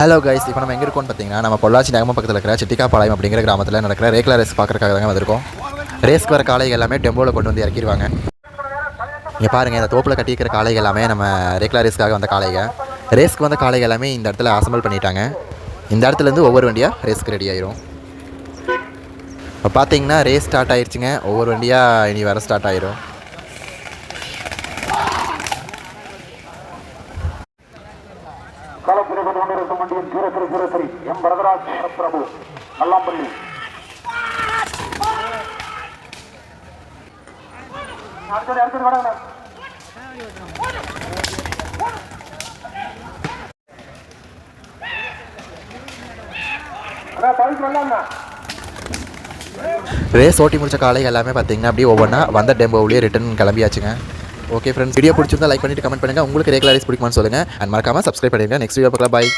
Hello guys இப்போ நம்ம எங்கே இருக்கோம்னு பார்த்தீங்கன்னா நம்ம பொள்ளாச்சி நகம பக்கத்தில் இருக்கிற செட்டிக்காப்பாளையம் அப்படிங்கிற கிராமத்தில் நடக்கிற ரேக்லா ரேஸ் பார்க்குறக்காக தாங்க வந்திருக்கோம். ரேஸ்க்கு வர காளைகள் எல்லாமே டெம்போவில் கொண்டு வந்து இறக்கிடுவாங்க. இங்கே பாருங்கள் இந்த தோப்பில் கட்டியிருக்கிற காளைகள் எல்லாமே நம்ம ரேக்லா ரேஸ்க்காக வந்த காளைகள். ரேஸ்க்கு வந்த காளைகள் எல்லாமே இந்த இடத்துல அசம்பிள் பண்ணிட்டாங்க. இந்த இடத்துலேருந்து ஒவ்வொரு வண்டியாக ரேஸ்க்கு ரெடி ஆயிரும். இப்போ பார்த்தீங்கன்னா ரேஸ் ஸ்டார்ட் ஆயிடுச்சுங்க ஒவ்வொரு வண்டியாக இனி வர ஸ்டார்ட் ஆயிரும். கொண்டிருக்கும் வண்டியில் zero three zero three M Varadaraj Prabhu Nallampalli அடுத்தது அடுத்தது வடங்க அண்ணா தவிர்த்து வரலாம்ண்ணா ரேஸ் ஓட்டி முடிச்ச காலை எல்லாமே பார்த்தீங்கன்னா அப்படியே ஒவ்வொன்றா வந்த டெம்போவிலேயே ரிட்டன் கிளம்பியாச்சுங்க. ஓகே ஃப்ரெண்ட்ஸ் வீடியோ பிடிச்சிருந்தா லைக் பண்ணிட்டு கமெண்ட் பண்ணுங்கள் உங்களுக்கு ரேக்லா பிடிக்குமான்னு சொல்லுங்கள் அண்ட் மறக்காமல் சப்ஸ்கிரைப் பண்ணிடுங்க. நெக்ஸ்ட் வீடியோ பார்க்கலாம். பாய்